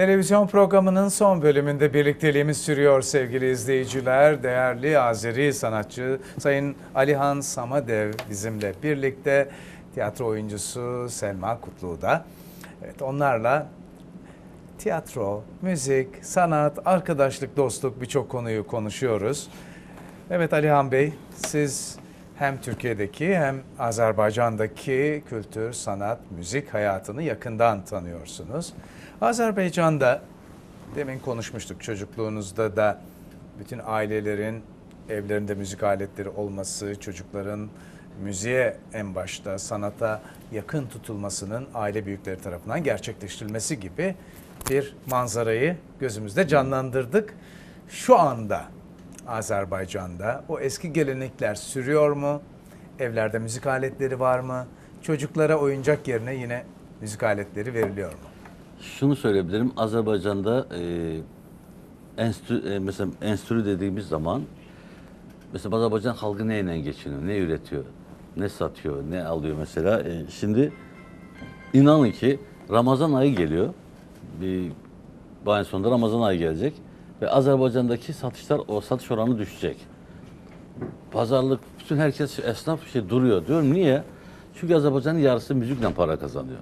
Televizyon programının son bölümünde birlikteliğimiz sürüyor sevgili izleyiciler. Değerli Azeri sanatçı Sayın Alihan Samadev bizimle birlikte. Tiyatro oyuncusu Selma Kutlu da. Evet onlarla tiyatro, müzik, sanat, arkadaşlık, dostluk birçok konuyu konuşuyoruz. Evet Alihan Bey, siz hem Türkiye'deki hem Azerbaycan'daki kültür, sanat, müzik hayatını yakından tanıyorsunuz. Azerbaycan'da demin konuşmuştuk çocukluğunuzda da bütün ailelerin evlerinde müzik aletleri olması, çocukların müziğe en başta sanata yakın tutulmasının aile büyükleri tarafından gerçekleştirilmesi gibi bir manzarayı gözümüzde canlandırdık. Şu anda Azerbaycan'da o eski gelenekler sürüyor mu? Evlerde müzik aletleri var mı? Çocuklara oyuncak yerine yine müzik aletleri veriliyor mu? Şunu söyleyebilirim. Azerbaycan'da e, enstitü, e, mesela enstitü dediğimiz zaman mesela Azerbaycan halkı neyle geçiniyor, ne üretiyor, ne satıyor, ne alıyor mesela. E, şimdi inanın ki Ramazan ayı geliyor. Bir bu sonunda Ramazan ayı gelecek ve Azerbaycan'daki satışlar o satış oranı düşecek. Pazarlık bütün herkes esnaf şey duruyor. Diyorum niye? Çünkü Azerbaycan'ın yarısı müzikle para kazanıyor.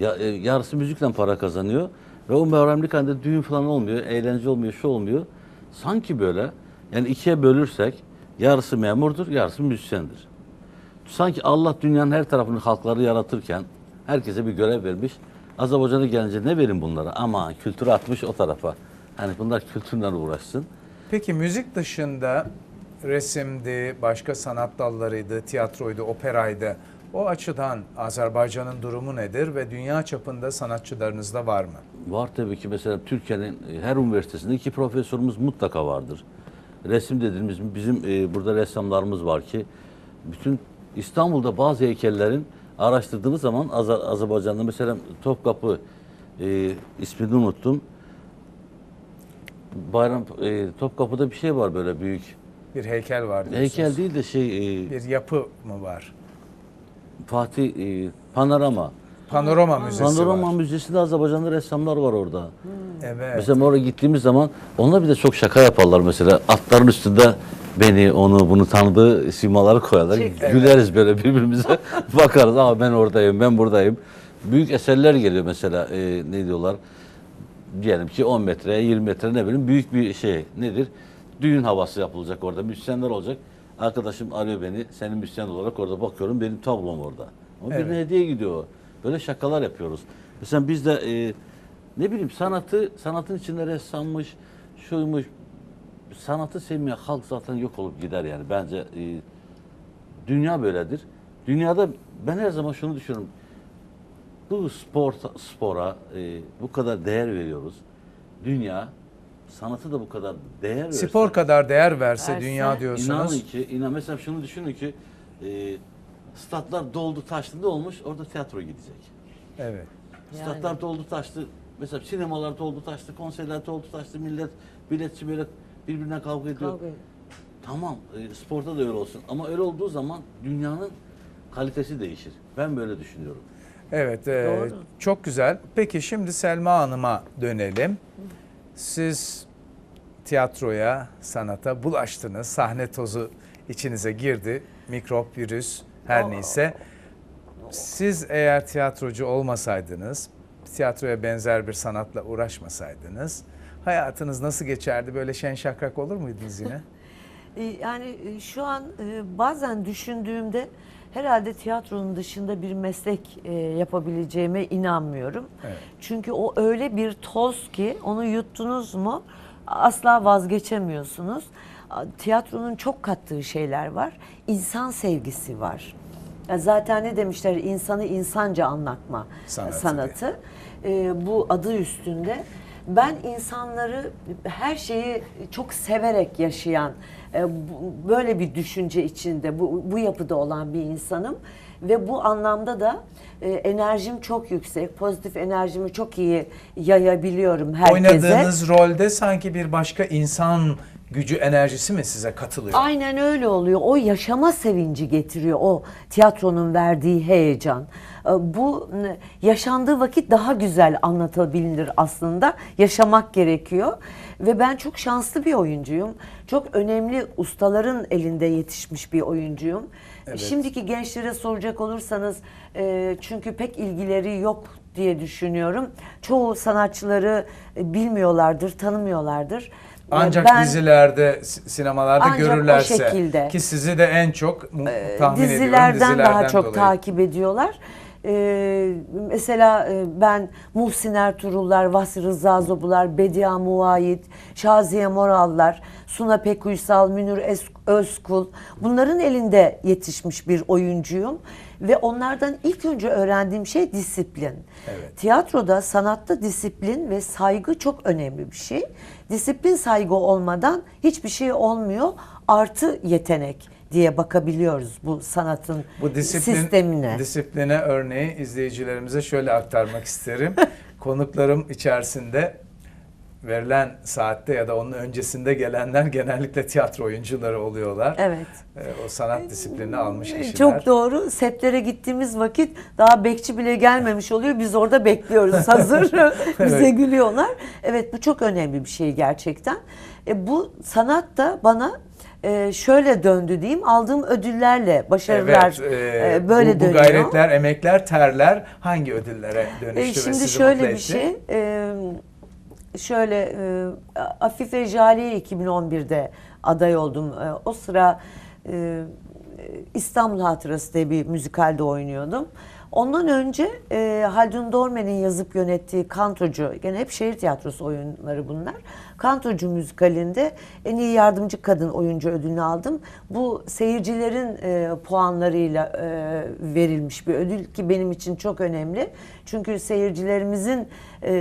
E, yarısı müzikle para kazanıyor ve o mevramlık halinde düğün falan olmuyor, eğlence olmuyor, şu olmuyor. Sanki böyle yani ikiye bölürsek yarısı memurdur, yarısı müzisyendir. Sanki Allah dünyanın her tarafını halkları yaratırken herkese bir görev vermiş. Azerbaycan'a gelince ne verin bunlara? Ama kültürü atmış o tarafa. Hani bunlar kültürle uğraşsın. Peki müzik dışında resimdi, başka sanat dallarıydı, tiyatroydu, operaydı. O açıdan Azerbaycan'ın durumu nedir ve dünya çapında sanatçılarınızda var mı? Var tabii ki mesela Türkiye'nin e, her üniversitesinde iki profesörümüz mutlaka vardır. Resim dediğimiz bizim e, burada ressamlarımız var ki bütün İstanbul'da bazı heykellerin araştırdığımız zaman Azer- Azerbaycan'da mesela Topkapı e, ismini unuttum. Bayram e, Topkapı'da bir şey var böyle büyük. Bir heykel var diyorsunuz. Heykel değil de şey e, Bir yapı mı var? Fatih e, Panorama. Panorama müzesi Panorama var. Müzesi'nde Azerbaycan'da ressamlar var orada. Evet. Mesela oraya gittiğimiz zaman onlar bir de çok şaka yaparlar mesela. Atların üstünde beni, onu, bunu tanıdığı simaları koyarlar. Güleriz böyle birbirimize. Bakarız ama ben oradayım, ben buradayım. Büyük eserler geliyor mesela e, ne diyorlar? Diyelim ki 10 metre, 20 metre ne bileyim büyük bir şey nedir? Düğün havası yapılacak orada. Müzisyenler olacak. Arkadaşım arıyor beni. Senin müzisyen olarak orada bakıyorum. Benim tablom orada. Ama Evet. birine hediye gidiyor. Böyle şakalar yapıyoruz. Mesela biz de e, ne bileyim sanatı, sanatın içinde ressammış, şuymuş, sanatı sevmeyen halk zaten yok olup gider yani. Bence e, dünya böyledir. Dünyada ben her zaman şunu düşünüyorum. Bu spor, spora e, bu kadar değer veriyoruz. Dünya sanatı da bu kadar değer verse. Spor kadar değer verse Verse, dünya İnanın diyorsunuz. ki, inan mesela şunu düşünün ki e, statlar doldu taştı ne olmuş? Orada tiyatro gidecek. Evet. Yani. Statlar doldu taştı. Mesela sinemalar doldu taştı, konserler doldu taştı. Millet biletçi böyle birbirine kavga ediyor. Kavga. Tamam, e, sporda da öyle olsun. Ama öyle olduğu zaman dünyanın kalitesi değişir. Ben böyle düşünüyorum. Evet, e, Doğru. çok güzel. Peki şimdi Selma Hanım'a dönelim. Siz tiyatroya, sanata bulaştınız. Sahne tozu içinize girdi. Mikrop, virüs her Aa. neyse. Siz eğer tiyatrocu olmasaydınız, tiyatroya benzer bir sanatla uğraşmasaydınız, hayatınız nasıl geçerdi? Böyle şen şakrak olur muydunuz yine? E, Yani e, şu an e, bazen düşündüğümde herhalde tiyatronun dışında bir meslek e, yapabileceğime inanmıyorum. Evet. Çünkü o öyle bir toz ki onu yuttunuz mu asla vazgeçemiyorsunuz. Tiyatronun çok kattığı şeyler var. İnsan sevgisi var. Zaten ne demişler insanı insanca anlatma Sanatı sanatı. E, bu adı üstünde. Ben insanları her şeyi çok severek yaşayan e, böyle bir düşünce içinde bu, bu yapıda olan bir insanım ve bu anlamda da e, enerjim çok yüksek. Pozitif enerjimi çok iyi yayabiliyorum herkese. Oynadığınız rolde sanki bir başka insan gücü, enerjisi mi size katılıyor? Aynen öyle oluyor. O yaşama sevinci getiriyor. O tiyatronun verdiği heyecan. Ee, Bu yaşandığı vakit daha güzel anlatabilir aslında. Yaşamak gerekiyor. Ve ben çok şanslı bir oyuncuyum. Çok önemli ustaların elinde yetişmiş bir oyuncuyum. Şimdiki gençlere soracak olursanız e, çünkü pek ilgileri yok diye düşünüyorum. Çoğu sanatçıları e, bilmiyorlardır, tanımıyorlardır. Ee, Ancak Ben- dizilerde, si- sinemalarda Ancak o görürlerse şekilde. ki sizi de en çok mu- tahmin ediyorum dizilerden, dizilerden daha çok dolayı. takip ediyorlar. Ee, mesela e, ben Muhsin Ertuğrullar, Vasfi Rıza Zobular, Bedia Muayit, Şaziye Morallar, Suna Pekuysal, Münir Es- Özkul bunların elinde yetişmiş bir oyuncuyum ve onlardan ilk önce öğrendiğim şey disiplin. Evet. Tiyatroda, sanatta disiplin ve saygı çok önemli bir şey. Disiplin saygı olmadan hiçbir şey olmuyor. Artı yetenek diye bakabiliyoruz bu sanatın Bu disiplin, sistemine. disipline örneği izleyicilerimize şöyle aktarmak isterim. Konuklarım içerisinde verilen saatte ya da onun öncesinde gelenler genellikle tiyatro oyuncuları oluyorlar. Evet. Ee, O sanat disiplini almış kişiler. Çok doğru. Setlere gittiğimiz vakit daha bekçi bile gelmemiş oluyor. Biz orada bekliyoruz hazır. Bize Evet. gülüyorlar. Evet bu çok önemli bir şey gerçekten. E, bu sanat da bana e, şöyle döndü diyeyim. Aldığım ödüllerle başarılar Evet, e, e, böyle bu, bu dönüyor. gayretler, emekler, terler hangi ödüllere dönüştü E, ve Şimdi sizi şöyle bir şey, e, şöyle e, Afife Jaliye 2011'de aday oldum. E, o sıra e, İstanbul Hatırası diye bir müzikalde oynuyordum. Ondan önce e, Haldun Dormen'in yazıp yönettiği Kantocu, gene hep şehir tiyatrosu oyunları bunlar. Kantocu müzikalinde en iyi yardımcı kadın oyuncu ödülünü aldım. Bu seyircilerin e, puanlarıyla e, verilmiş bir ödül ki benim için çok önemli. Çünkü seyircilerimizin e,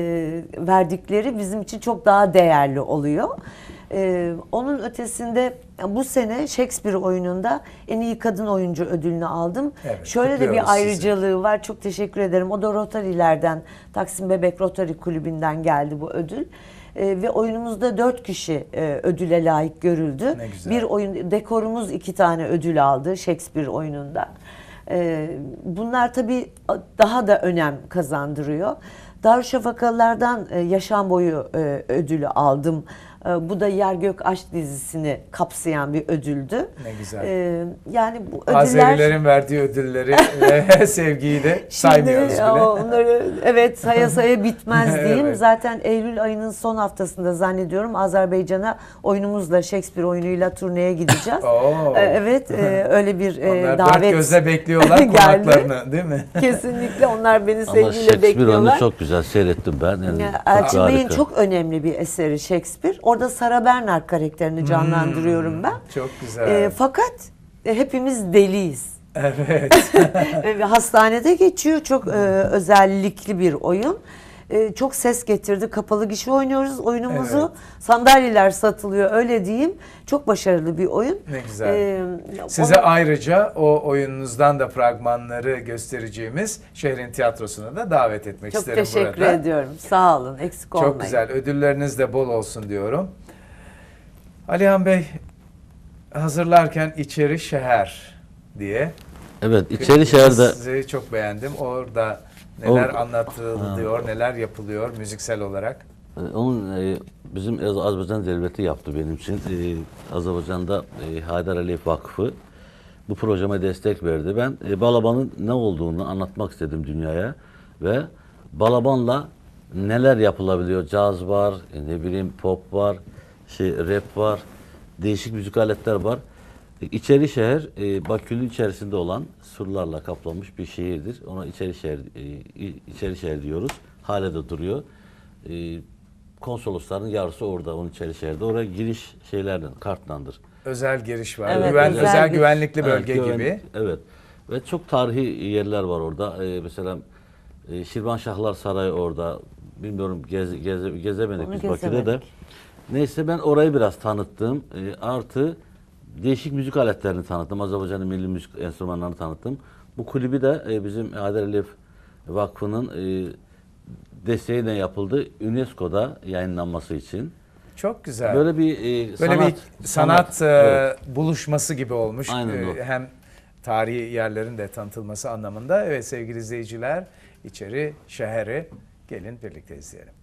verdikleri bizim için çok daha değerli oluyor. Ee, onun ötesinde bu sene Shakespeare oyununda en iyi kadın oyuncu ödülünü aldım. Evet, Şöyle de bir sizi. ayrıcalığı var. Çok teşekkür ederim. O da Rotary'lerden, Taksim Bebek Rotary Kulübü'nden geldi bu ödül. Ee, ve oyunumuzda dört kişi e, ödüle layık görüldü. Bir oyun dekorumuz iki tane ödül aldı Shakespeare oyununda. Ee, bunlar tabii daha da önem kazandırıyor. Darüşşafakalılardan e, yaşam boyu e, ödülü aldım. E, bu da Yer Gök Aşk dizisini kapsayan bir ödüldü. Ne güzel. Ee, yani bu ödüller... Azerilerin verdiği ödülleri ve sevgiyi de saymıyoruz Şimdi bile. onları evet saya saya bitmez diyeyim. Evet. Zaten Eylül ayının son haftasında zannediyorum Azerbaycan'a oyunumuzla Shakespeare oyunuyla turneye gideceğiz. Oo. Ee, evet e, öyle bir e, Onlar davet dört gözle bekliyorlar geldi. konaklarını değil mi? Kesinlikle onlar beni Ama sevgiyle Shakespeare bekliyorlar. onu çok güzel seyrettim ben. Yani Elçin Bey'in çok önemli bir eseri Shakespeare. Orada Sarah Bernard karakterini canlandırıyorum ben. Çok güzel. Ee, fakat e, hepimiz deliyiz. evet. Ve hastanede geçiyor. Çok e, özellikli bir oyun. E, çok ses getirdi. Kapalı gişe oynuyoruz oyunumuzu. Evet. Sandalyeler satılıyor öyle diyeyim. Çok başarılı bir oyun. Ne güzel. E, Size ona- ayrıca o oyununuzdan da fragmanları göstereceğimiz şehrin tiyatrosuna da davet etmek çok isterim teşekkür burada. ediyorum. Sağ olun. Eksik olmayın. Çok güzel. Ödülleriniz de bol olsun diyorum. Alihan Bey hazırlarken içeri şehir diye. Evet içeri şehirde Sizi çok beğendim. Orada neler O- anlatılıyor, neler yapılıyor müziksel olarak. e, onun e, bizim Az- Azerbaycan devleti yaptı benim için. E, Azerbaycan'da e, Haydar Aliyev Vakfı bu projeme destek verdi. Ben e, Balaban'ın ne olduğunu anlatmak istedim dünyaya ve Balaban'la neler yapılabiliyor? Caz var, e, ne bileyim pop var, şey rap var, değişik müzik aletler var. E, İçeri şehir e, Bakü'nün içerisinde olan surlarla kaplanmış bir şehirdir. Ona içeri şehir e, içeri şehir diyoruz. Hala da duruyor. E, konsolosların yarısı orada, onun içeri şehirde. Oraya giriş şeylerden, kartlandır. Özel giriş var. Evet, Güven, özel özel güvenlikli bölge Evet, güven- gibi. Evet. Ve çok tarihi yerler var orada. Ee, mesela e, Şirvanşahlar Sarayı orada. Bilmiyorum gez, geze, gezemedik Onu biz Bakü'de de. gezemedik. Neyse ben orayı biraz tanıttım. Ee, artı değişik müzik aletlerini tanıttım. Azerbaycan'ın milli müzik enstrümanlarını tanıttım. Bu kulübü de e, bizim Haydar Aliyev Vakfı'nın e, desteğiyle yapıldı. UNESCO'da yayınlanması için. Çok güzel. Böyle bir e, Böyle sanat, bir sanat, e, evet. buluşması gibi olmuş. Aynen E. Hem tarihi yerlerin de tanıtılması anlamında. Evet sevgili izleyiciler, içeri şehri gelin birlikte izleyelim.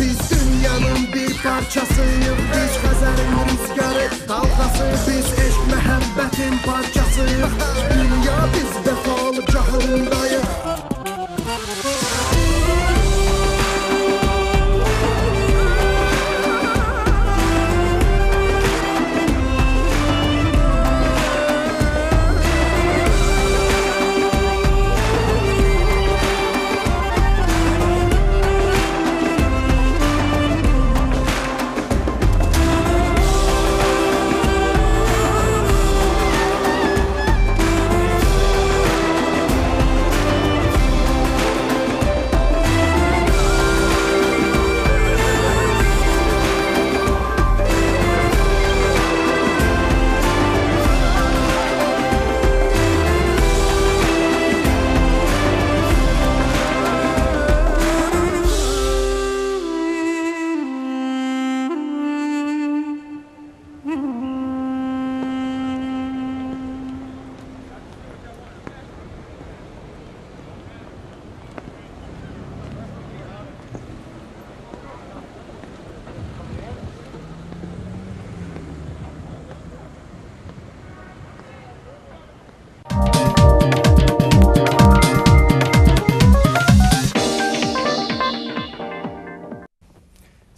Biz dünyanın bir parçasıyız Biz Xəzərin rüzgarı, dalğası Biz eşq, məhəbbətin parçasıyıq Dünya biz vəfalı cahındayıq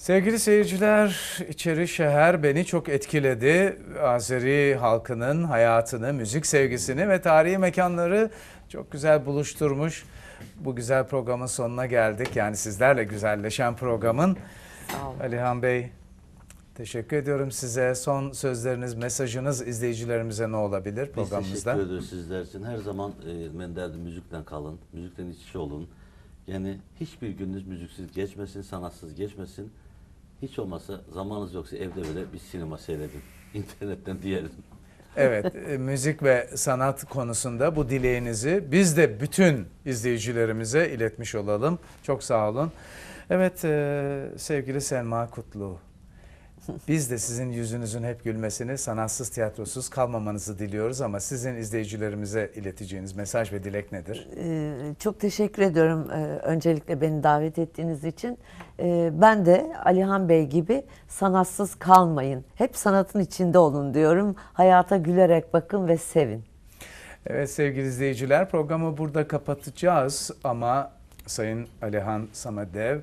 Sevgili seyirciler, içeri şehir beni çok etkiledi. Azeri halkının hayatını, müzik sevgisini ve tarihi mekanları çok güzel buluşturmuş. Bu güzel programın sonuna geldik. Yani sizlerle güzelleşen programın. Sağ olun. Alihan Bey, teşekkür ediyorum size. Son sözleriniz, mesajınız izleyicilerimize ne olabilir Biz programımızda? teşekkür ediyoruz sizler için. Her zaman e, ben derdim müzikten kalın, müzikten iç içe olun. Yani hiçbir gününüz müziksiz geçmesin, sanatsız geçmesin. Hiç olmazsa zamanınız yoksa evde böyle bir sinema seyredin. İnternetten diyelim. Evet, e, müzik ve sanat konusunda bu dileğinizi biz de bütün izleyicilerimize iletmiş olalım. Çok sağ olun. Evet, e, sevgili Selma Kutlu, biz de sizin yüzünüzün hep gülmesini, sanatsız, tiyatrosuz kalmamanızı diliyoruz ama sizin izleyicilerimize ileteceğiniz mesaj ve dilek nedir? Ee, Çok teşekkür ediyorum e, öncelikle beni davet ettiğiniz için. Ee, Ben de Alihan Bey gibi sanatsız kalmayın. Hep sanatın içinde olun diyorum. Hayata gülerek bakın ve sevin. Evet sevgili izleyiciler programı burada kapatacağız ama Sayın Alihan Samadev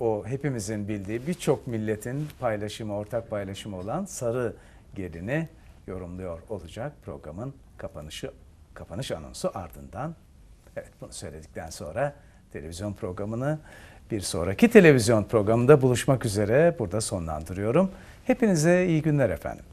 o hepimizin bildiği birçok milletin paylaşımı, ortak paylaşımı olan Sarı Gelini yorumluyor olacak programın kapanışı kapanış anonsu ardından. Evet bunu söyledikten sonra televizyon programını bir sonraki televizyon programında buluşmak üzere burada sonlandırıyorum. Hepinize iyi günler efendim.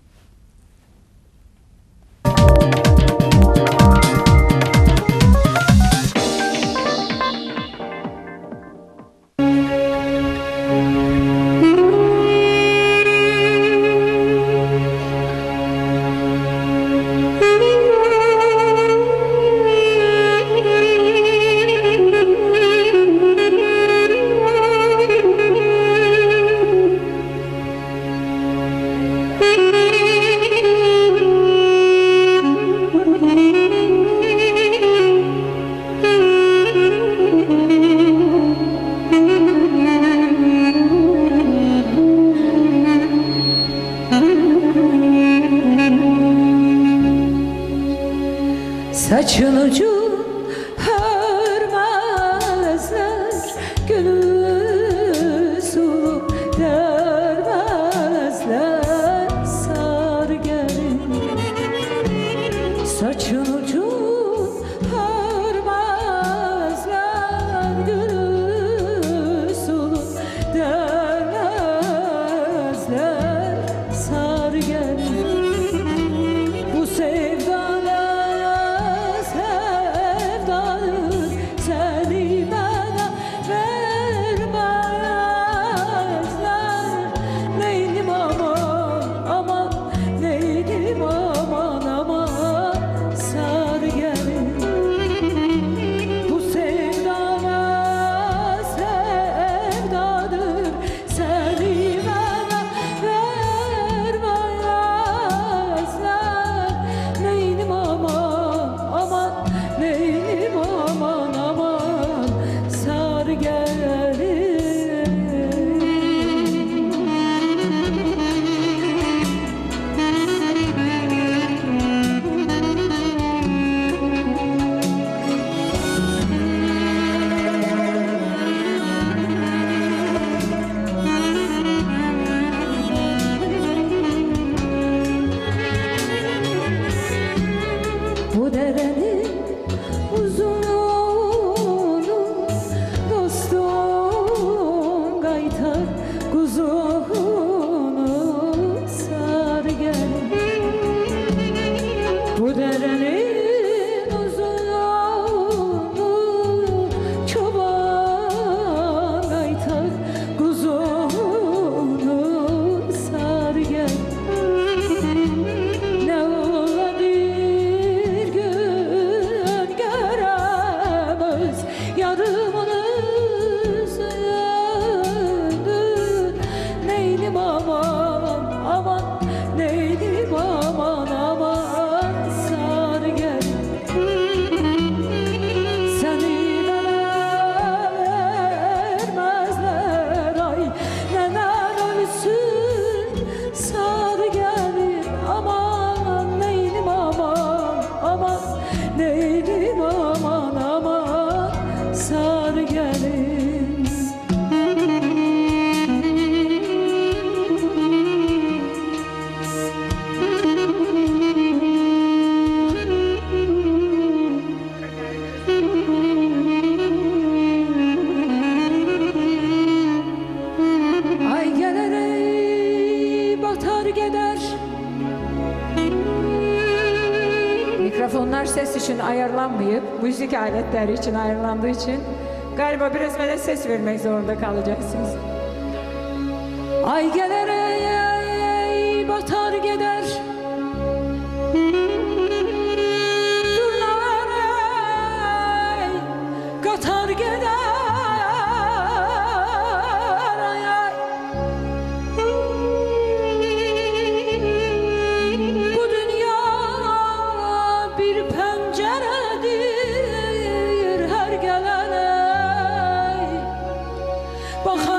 gel ayarlanmayıp müzik aletleri için ayrılandığı için galiba biraz böyle ses vermek zorunda kalacaksınız. Ay gele 抱憾